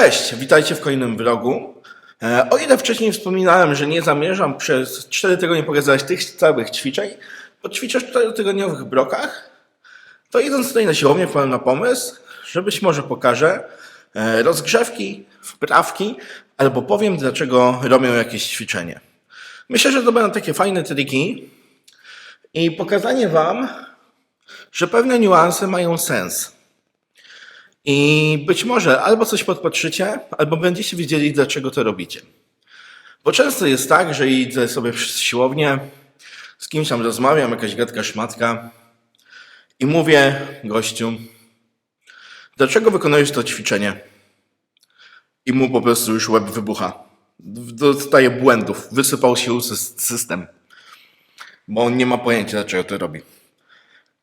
Cześć, witajcie w kolejnym vlogu. E, O ile wcześniej wspominałem, że nie zamierzam przez 4 tygodnie pokazać tych całych ćwiczeń, poćwiczę w 4-tygodniowych blokach, to idąc tutaj na siłownię wpadłem na pomysł, że być może pokażę e, rozgrzewki, wprawki, albo powiem dlaczego robią jakieś ćwiczenie. Myślę, że to będą takie fajne triki i pokazanie Wam, że pewne niuanse mają sens. I być może albo coś podpatrzycie, albo będziecie wiedzieli, dlaczego to robicie. Bo często jest tak, że idę sobie przez siłownię, z kimś tam rozmawiam, jakaś gadka szmatka i mówię gościu, dlaczego wykonujesz to ćwiczenie? I mu po prostu już łeb wybucha. Dostaje błędów, wysypał się sys- system, bo on nie ma pojęcia, dlaczego to robi.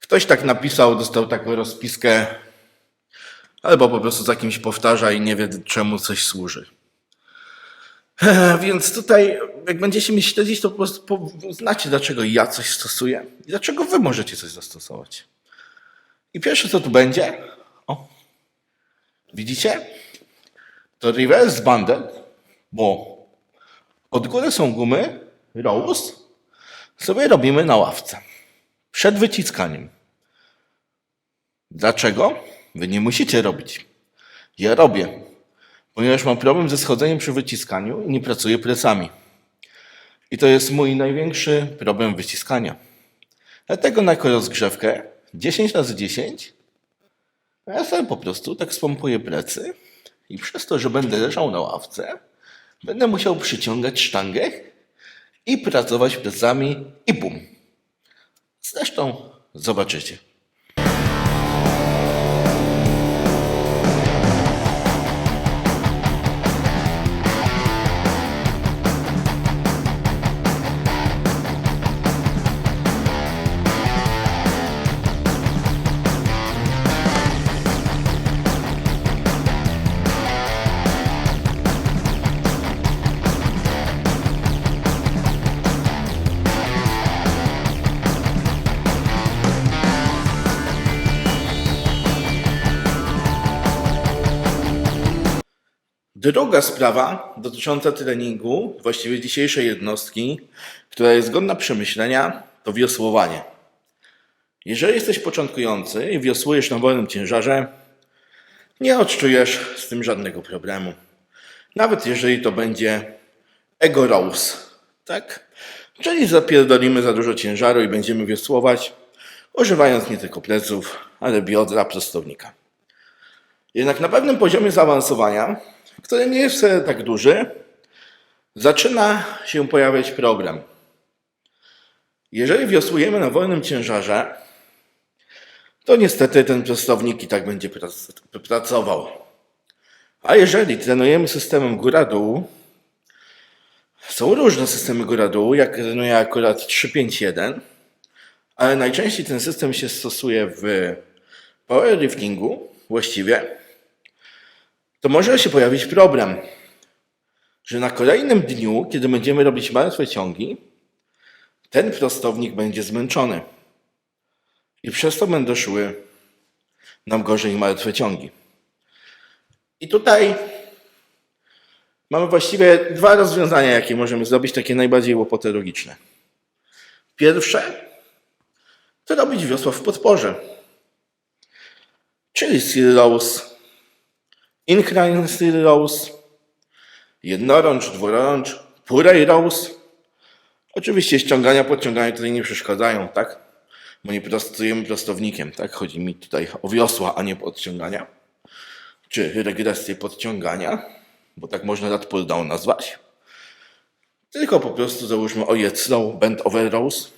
Ktoś tak napisał, dostał taką rozpiskę, albo po prostu za kimś powtarza i nie wie, czemu coś służy. Więc tutaj, jak będziecie mnie śledzić, to po prostu znacie, dlaczego ja coś stosuję i dlaczego wy możecie coś zastosować. I pierwsze, co tu będzie, o, widzicie? To reverse banded, bo od góry są gumy, rose, sobie robimy na ławce. Przed wyciskaniem. Dlaczego? Wy nie musicie robić. Ja robię, ponieważ mam problem ze schodzeniem przy wyciskaniu i nie pracuję plecami. I to jest mój największy problem wyciskania. Dlatego na rozgrzewkę 10 razy 10 a ja sobie po prostu tak spompuję plecy i przez to, że będę leżał na ławce, będę musiał przyciągać sztangę i pracować plecami i bum. Zresztą zobaczycie. Druga sprawa dotycząca treningu, właściwie dzisiejszej jednostki, która jest godna przemyślenia, to wiosłowanie. Jeżeli jesteś początkujący i wiosłujesz na wolnym ciężarze, nie odczujesz z tym żadnego problemu. Nawet jeżeli to będzie ego rose, tak? Czyli zapierdolimy za dużo ciężaru i będziemy wiosłować, używając nie tylko pleców, ale biodra, prostownika. Jednak na pewnym poziomie zaawansowania, który nie jest tak duży, zaczyna się pojawiać problem. Jeżeli wiosłujemy na wolnym ciężarze, to niestety ten prostownik i tak będzie prac- pracował. A jeżeli trenujemy systemem góra-dół, są różne systemy góra-dół, jak trenuję akurat 3-5-1, ale najczęściej ten system się stosuje w powerliftingu właściwie, to może się pojawić problem, że na kolejnym dniu, kiedy będziemy robić martwe ciągi, ten prostownik będzie zmęczony. I przez to będą szły nam gorzej martwe ciągi. I tutaj mamy właściwie dwa rozwiązania, jakie możemy zrobić, takie najbardziej łopatologiczne. Pierwsze to robić wiosła w podporze, czyli rows, incline steel rows, jednorącz, dwurącz, purej rows. Oczywiście ściągania, podciągania tutaj nie przeszkadzają, tak? Bo nie prostujemy prostownikiem, tak? Chodzi mi tutaj o wiosła, a nie podciągania. Czy regresję podciągania, bo tak można lat pull down nazwać. Tylko po prostu załóżmy o slow bend over rows.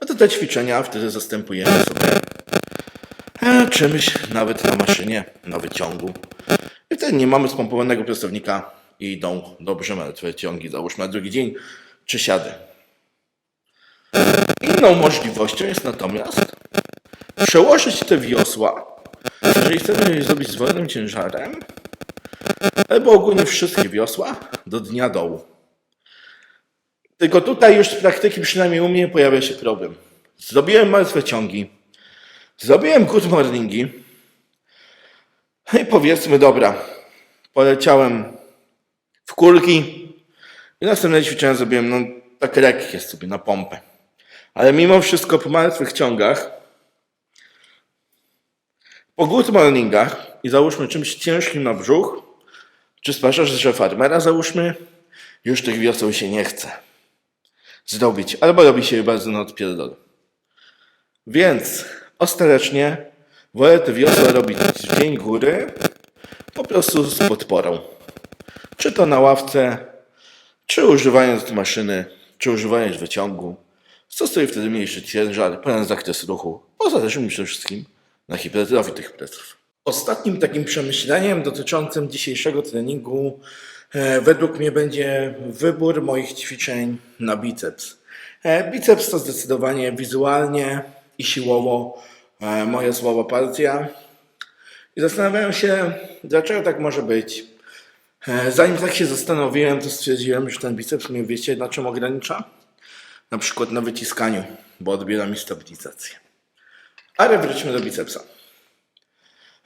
No to te ćwiczenia wtedy zastępujemy sobie czymś nawet na maszynie, na wyciągu. I wtedy nie mamy spompowanego prostownika i idą dobrze martwe ciągi, załóżmy na drugi dzień, czy siady. Inną możliwością jest natomiast przełożyć te wiosła, jeżeli chcemy je zrobić z wolnym ciężarem, albo ogólnie wszystkie wiosła do dnia dołu. Tylko tutaj już z praktyki, przynajmniej u mnie, pojawia się problem. Zrobiłem martwe ciągi, zrobiłem good morningi, no i powiedzmy, dobra, poleciałem w kulki i następne ćwiczenia zrobiłem no, tak lekkie sobie na pompę. Ale mimo wszystko po martwych ciągach, po good morningach i załóżmy czymś ciężkim na brzuch, czy sprawdzasz, że farmera załóżmy, już tych wioseł się nie chce zrobić, albo robi się bardzo na odpierdol. Więc ostatecznie wolę te wiosła robić w dzień góry, po prostu z podporą. Czy to na ławce, czy używając maszyny, czy używając wyciągu. Stosuję wtedy mniejszy ciężar, pełen zakres ruchu, bo zależy mi przede wszystkim na hipertrofii tych pleców. Ostatnim takim przemyśleniem dotyczącym dzisiejszego treningu e, według mnie będzie wybór moich ćwiczeń na biceps. E, biceps to zdecydowanie wizualnie i siłowo e, moja słaba partia. I zastanawiałem się, dlaczego tak może być. E, Zanim tak się zastanowiłem, to stwierdziłem, że ten biceps mnie wiecie na czym ogranicza? Na przykład na wyciskaniu, bo odbiera mi stabilizację. Ale wróćmy do bicepsa.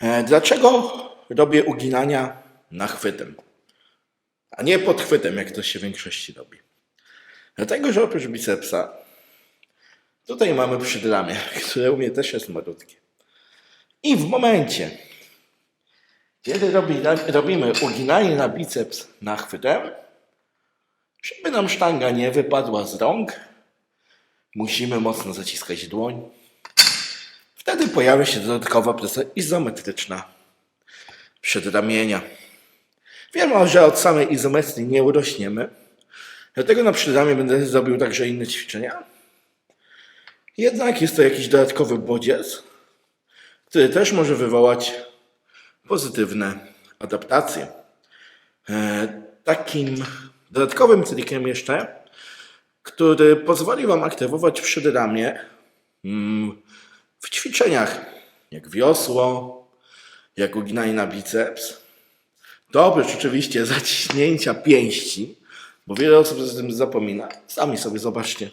E, Dlaczego robię uginania nachwytem, a nie podchwytem, jak to się w większości robi? Dlatego, że oprócz bicepsa tutaj mamy przydramie, które u mnie też jest malutkie. I w momencie, kiedy robi, robimy uginanie na biceps nachwytem, żeby nam sztanga nie wypadła z rąk, musimy mocno zaciskać dłoń. Wtedy pojawia się dodatkowa presja izometryczna przedramienia. Wiemy, że od samej izometrii nie urośniemy, dlatego na przedramię będę zrobił także inne ćwiczenia. Jednak jest to jakiś dodatkowy bodziec, który też może wywołać pozytywne adaptacje. E, Takim dodatkowym trikiem jeszcze, który pozwoli Wam aktywować przedramię mm, w ćwiczeniach, jak wiosło, jak uginanie na biceps, to oprócz oczywiście zaciśnięcia pięści, bo wiele osób o tym zapomina, sami sobie zobaczcie.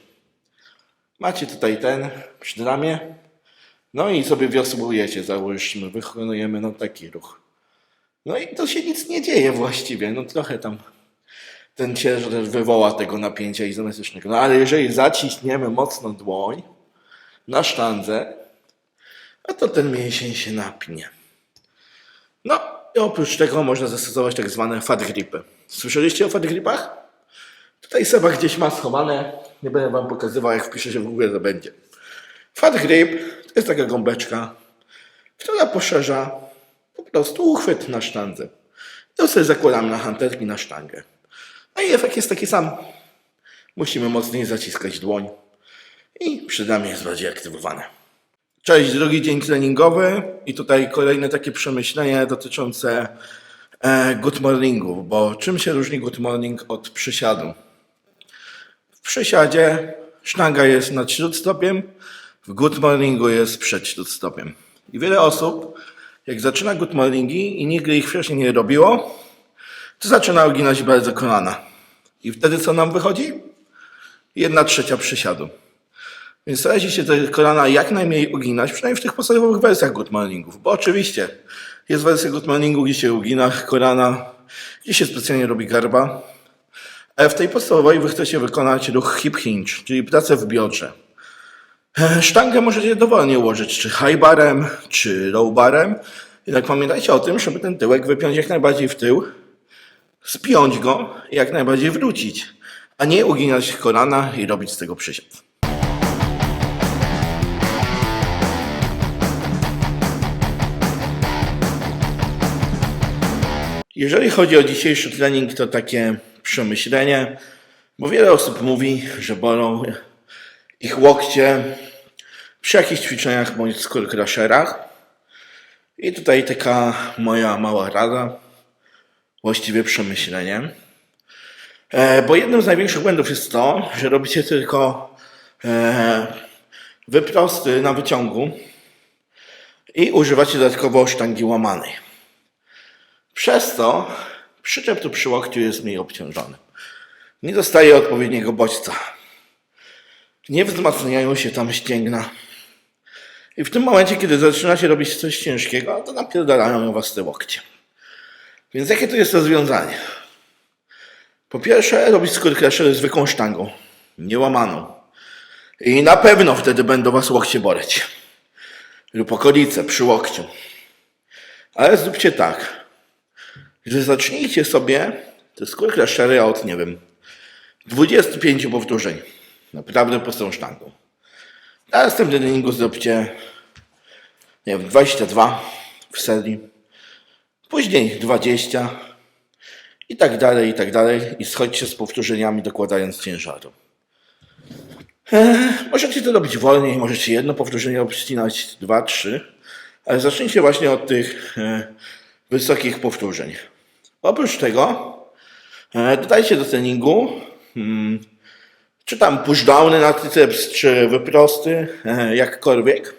Macie tutaj ten przedramię, no i sobie wiosłujecie, załóżmy, wykonujemy no taki ruch. No i to się nic nie dzieje właściwie, no trochę tam ten ciężar wywoła tego napięcia izometrycznego. No ale jeżeli zaciśniemy mocno dłoń na sztandze, a to ten mięsień się napnie. No i oprócz tego można zastosować tak zwane fat gripy. Słyszeliście o fat gripach? Tutaj Seba gdzieś ma schowane, nie będę wam pokazywał, jak wpiszę się w Google, to będzie. Fat grip to jest taka gąbeczka, która poszerza po prostu uchwyt na sztandze. To sobie zakładamy na hanterki na sztangę. No i efekt jest taki sam. Musimy mocniej zaciskać dłoń i przydamie jest bardziej aktywowane. Cześć, drugi dzień treningowy i tutaj kolejne takie przemyślenie dotyczące e, good morningu, bo czym się różni good morning od przysiadu? Przysiadzie sztanga jest nad śródstopiem, w good morningu jest przed śródstopiem. I wiele osób, jak zaczyna good morningi i nigdy ich wcześniej nie robiło, to zaczyna uginać bardzo kolana. I wtedy co nam wychodzi? Jedna trzecia przysiadu. Więc starajcie się te kolana jak najmniej uginać, przynajmniej w tych podstawowych wersjach good morningów. Bo oczywiście jest wersja good morningu, gdzie się ugina kolana, gdzie się specjalnie robi garba. Ale w tej podstawowej wy chcecie wykonać ruch hip hinge, czyli pracę w biodrze. E, Sztangę możecie dowolnie ułożyć, czy high barem, czy low barem. Jednak pamiętajcie o tym, żeby ten tyłek wypiąć jak najbardziej w tył, spiąć go i jak najbardziej wrócić, a nie uginać kolana i robić z tego przysiad. Jeżeli chodzi o dzisiejszy trening, to takie przemyślenie, bo wiele osób mówi, że bolą ich łokcie przy jakichś ćwiczeniach bądź skull crusherach. I tutaj taka moja mała rada, właściwie przemyślenie. E, Bo jednym z największych błędów jest to, że robicie tylko e, wyprosty na wyciągu i używacie dodatkowo sztangi łamanej. Przez to przyczep tu przy łokciu jest mniej obciążony. Nie dostaje odpowiedniego bodźca. Nie wzmacniają się tam ścięgna. I w tym momencie, kiedy zaczynacie robić coś ciężkiego, to napierdalają was te łokcie. Więc jakie to jest rozwiązanie? Po pierwsze, robić skórkę zwykłą sztangą, niełamaną. I na pewno wtedy będą was łokcie boleć. Lub okolice przy łokciu. Ale zróbcie tak, że zacznijcie sobie te skórkę szery od, nie wiem, 25 powtórzeń. Naprawdę prostą sztangą. Na następnym treningu zróbcie, nie wiem, 22 w serii. Później 20 i tak dalej, i tak dalej. I schodźcie z powtórzeniami, dokładając ciężaru. Eee, możecie to robić wolniej, możecie jedno powtórzenie obcinać, dwa, trzy, ale zacznijcie właśnie od tych e, wysokich powtórzeń. Oprócz tego e, dodajcie do treningu hmm, czy tam pushdowny na triceps, czy wyprosty, e, jakkolwiek,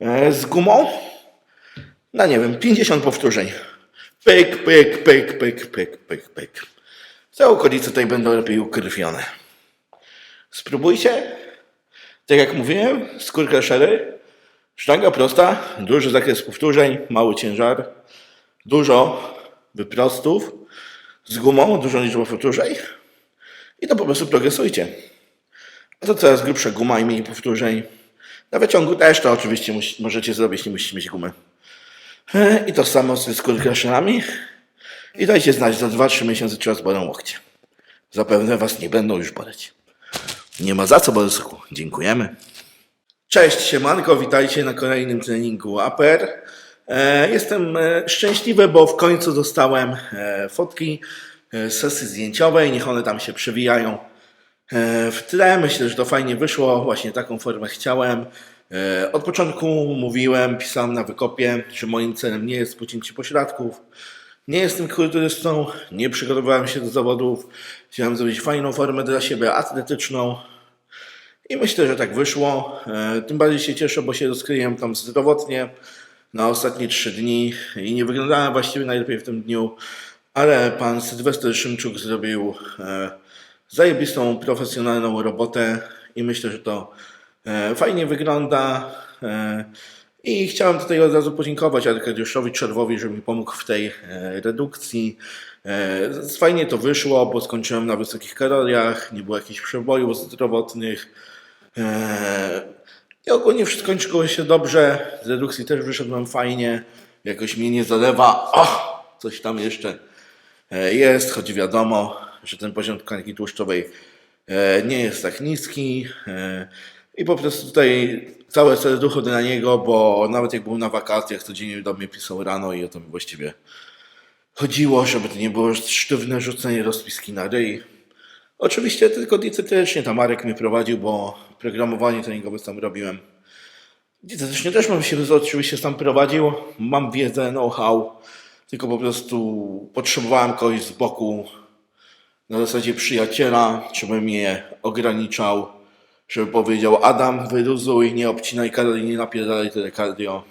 e, z gumą, na nie wiem, 50 powtórzeń. Pyk, pyk, pyk, pyk, pyk, pyk, pyk. Te okolice tutaj będą lepiej ukrwione. Spróbujcie. Tak jak mówiłem, skórka szery, sztanga prosta, duży zakres powtórzeń, mały ciężar, dużo wyprostów z gumą, dużą liczbę powtórzeń i to po prostu progresujcie. A to coraz grubsza guma i mniej powtórzeń. Na wyciągu też to oczywiście możecie zrobić, nie musicie mieć gumy. E, I to samo z skórkaszami. I dajcie znać, za 2-3 miesiące czy was bolą łokcie. Zapewne was nie będą już boleć. Nie ma za co, Borysku. Dziękujemy. Cześć, siemanko, witajcie na kolejnym treningu APR. E, Jestem e, szczęśliwy, bo w końcu dostałem e, fotki sesji zdjęciowej. Niech one tam się przewijają w tle. Myślę, że to fajnie wyszło. Właśnie taką formę chciałem. Od początku mówiłem, pisałem na wykopie, że moim celem nie jest pocięcie pośladków. Nie jestem kulturystą, nie przygotowywałem się do zawodów. Chciałem zrobić fajną formę dla siebie, atletyczną. I myślę, że tak wyszło. Tym bardziej się cieszę, bo się rozkryłem tam zdrowotnie na ostatnie trzy dni i nie wyglądałem właściwie najlepiej w tym dniu, ale pan Sylwester Szymczuk zrobił e, zajebistą, profesjonalną robotę i myślę, że to e, fajnie wygląda. E, I chciałem tutaj od razu podziękować Arkadiuszowi Czerwowi, że mi pomógł w tej redukcji. Fajnie to wyszło, bo skończyłem na wysokich kaloriach, nie było jakichś przebojów zdrowotnych. Ogólnie wszystko kończyło się dobrze. Z redukcji też wyszedłem fajnie. Jakoś mnie nie zalewa. O, coś tam jeszcze e, jest, choć wiadomo, że ten poziom tkanki tłuszczowej e, nie jest tak niski. E, I po prostu tutaj całe serducho dla niego, bo nawet jak był na wakacjach, codziennie do mnie pisał rano i o to mi właściwie chodziło, żeby to nie było sztywne rzucenie rozpiski na ryj. Oczywiście tylko dietetycznie tam Marek mnie prowadził, bo programowanie treningowe sam robiłem. Dietetycznie też bym się oczywiście sam prowadził. Mam wiedzę, know-how, tylko po prostu potrzebowałem kogoś z boku na zasadzie przyjaciela, żeby mnie ograniczał, żeby powiedział Adam, wyluzuj, nie obcinaj kalorii, nie napierdalaj tyle cardio.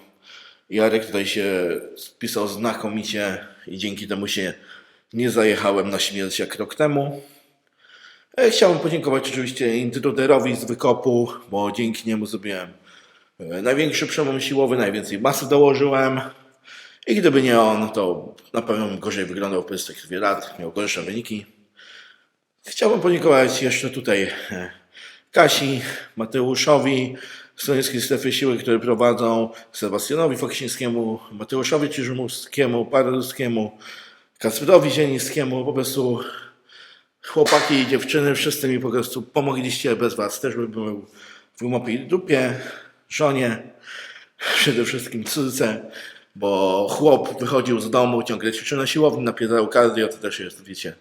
Jarek tutaj się spisał znakomicie i dzięki temu się nie zajechałem na śmierć jak rok temu. E, Chciałbym podziękować oczywiście intruderowi z wykopu, bo dzięki niemu zrobiłem e, największy przełom siłowy, najwięcej masy dołożyłem. I gdyby nie on, to na pewno bym gorzej wyglądał w perspektywie lat, miał gorsze wyniki. Chciałbym podziękować jeszcze tutaj e, Kasi, Mateuszowi, Stronickiej Strefy Siły, które prowadzą, Sebastianowi Foksińskiemu, Mateuszowi Czyżmowskiemu, Parylskiemu, Kacprowi Zielińskiemu, po prostu chłopaki i dziewczyny, wszyscy mi po prostu pomogliście, bez was też bym był w mopie dupie, żonie, przede wszystkim córce, bo chłop wychodził z domu, ciągle ćwiczył na siłowni, napierdał cardio, to też jest, wiecie,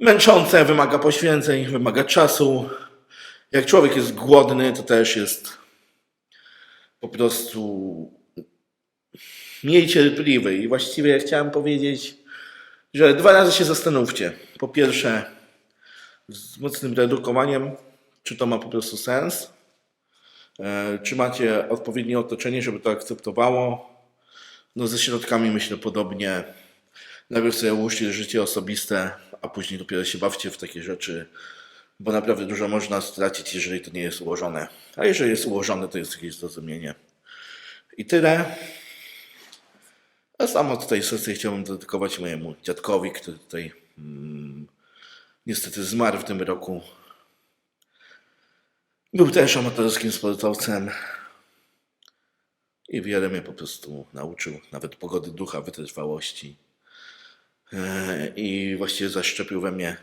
męczące, wymaga poświęceń, wymaga czasu. Jak człowiek jest głodny, to też jest po prostu mniej cierpliwy. I właściwie chciałem powiedzieć, że dwa razy się zastanówcie. Po pierwsze, z mocnym redukowaniem, czy to ma po prostu sens, E, czy macie odpowiednie otoczenie, żeby to akceptowało. No ze środkami myślę podobnie. Najpierw sobie ułóżcie życie osobiste, a później dopiero się bawcie w takie rzeczy, bo naprawdę dużo można stracić, jeżeli to nie jest ułożone. A jeżeli jest ułożone, to jest jakieś zrozumienie. I tyle. A samo tutaj sesję chciałbym dedykować mojemu dziadkowi, który tutaj niestety zmarł w tym roku. Był też amatorskim sportowcem i wiele mnie po prostu nauczył, nawet pogody ducha, wytrwałości. E, I właściwie zaszczepił we mnie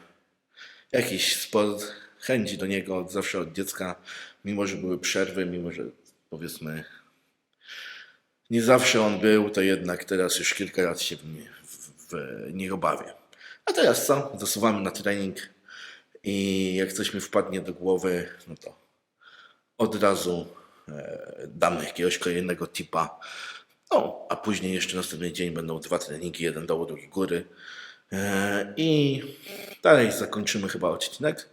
jakiś sport, chęci do niego od zawsze od dziecka, mimo że były przerwy, mimo że powiedzmy nie zawsze on był, to jednak teraz już kilka lat się w, nie, w, w niego bawię. A teraz co? Zasuwamy na trening i jak coś mi wpadnie do głowy, no to od razu e, dam jakiegoś kolejnego tipa. No, a później jeszcze następny dzień będą dwa treningi, jeden dołu, drugi góry. E, I dalej zakończymy chyba odcinek.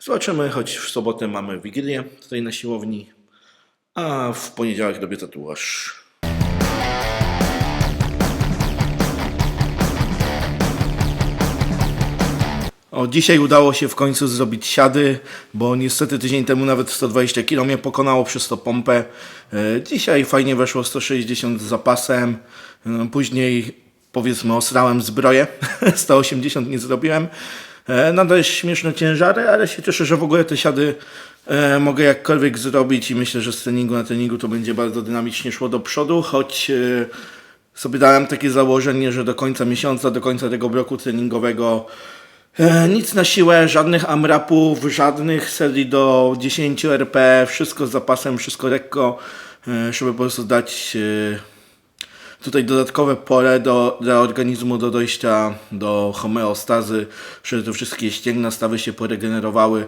Zobaczymy, choć w sobotę mamy Wigilię tutaj na siłowni, a w poniedziałek robię tatuaż. O, dzisiaj udało się w końcu zrobić siady, bo niestety tydzień temu nawet 120 kg mnie pokonało przez to pompę. E, Dzisiaj fajnie weszło 160 z zapasem. E, Później powiedzmy osrałem zbroję, 180 nie zrobiłem. E, Nadal śmieszne ciężary, ale się cieszę, że w ogóle te siady mogę jakkolwiek zrobić i myślę, że z treningu na treningu to będzie bardzo dynamicznie szło do przodu, choć sobie dałem takie założenie, że do końca miesiąca, do końca tego bloku treningowego nic na siłę, żadnych amrapów, żadnych serii do 10 RP, wszystko z zapasem, wszystko lekko, e, żeby po prostu dać e, tutaj dodatkowe pole do, dla organizmu do dojścia do homeostazy, żeby te wszystkie ścięgna stawy się poregenerowały.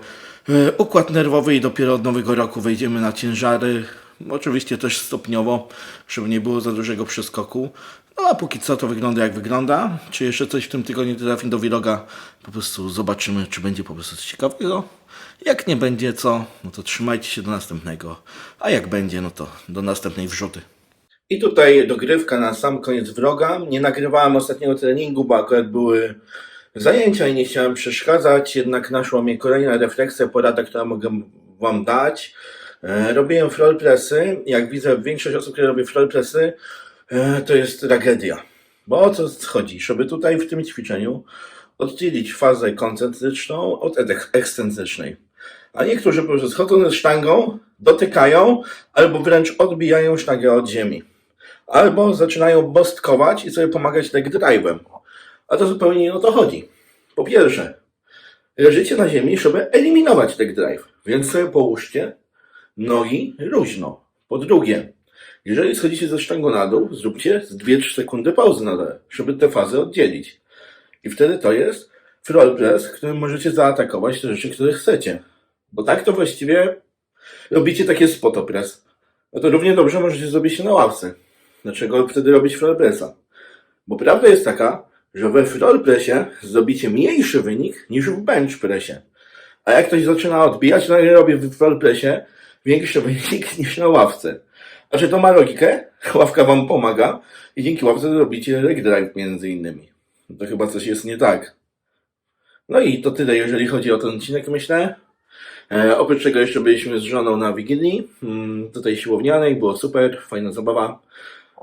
E, Układ nerwowy i dopiero od nowego roku wejdziemy na ciężary. Oczywiście też stopniowo, żeby nie było za dużego przeskoku. No a póki co to wygląda jak wygląda. Czy jeszcze coś w tym tygodniu trafi do vloga? Po prostu zobaczymy, czy będzie po prostu coś ciekawego. Jak nie będzie co, no to trzymajcie się do następnego. A jak będzie, no to do następnej wrzuty. I tutaj dogrywka na sam koniec wroga. Nie nagrywałem ostatniego treningu, bo akurat były zajęcia i nie chciałem przeszkadzać, jednak naszła mnie kolejna refleksja, porada, którą mogę Wam dać. E, robiłem floor pressy. Jak widzę, większość osób, które robi floor pressy, to jest tragedia. Bo o co chodzi? Żeby tutaj w tym ćwiczeniu oddzielić fazę koncentryczną od ek- ekscentrycznej. A niektórzy po prostu schodzą ze sztangą, dotykają, albo wręcz odbijają sztangę od ziemi. Albo zaczynają bostkować i sobie pomagać leg drive'em. A to zupełnie nie o to chodzi. Po pierwsze, leżycie na ziemi, żeby eliminować leg drive, więc sobie połóżcie nogi luźno. Po drugie, jeżeli schodzicie ze sztangą na dół, zróbcie z 2-3 sekundy pauzy na dole, żeby te fazy oddzielić. I wtedy to jest floor press, którym możecie zaatakować te rzeczy, które chcecie. Bo tak to właściwie robicie takie spot press. No to równie dobrze możecie zrobić się na ławce. Dlaczego wtedy robić floor pressa? Bo prawda jest taka, że we floor pressie zrobicie mniejszy wynik niż w bench pressie. A jak ktoś zaczyna odbijać, to nagle robi w floor pressie większy wynik niż na ławce. A czy to ma logikę? Ławka wam pomaga i dzięki ławce robicie leg drive między innymi. No to chyba coś jest nie tak. No i to tyle, jeżeli chodzi o ten odcinek, myślę. E, oprócz czego jeszcze byliśmy z żoną na Wigilii, mm, tutaj siłownianej, było super, fajna zabawa.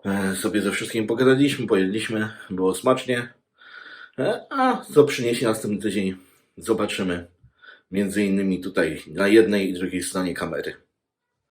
E, sobie ze wszystkim pogadaliśmy, pojedliśmy, było smacznie. E, a co przyniesie następny tydzień, zobaczymy. Między innymi tutaj na jednej i drugiej stronie kamery.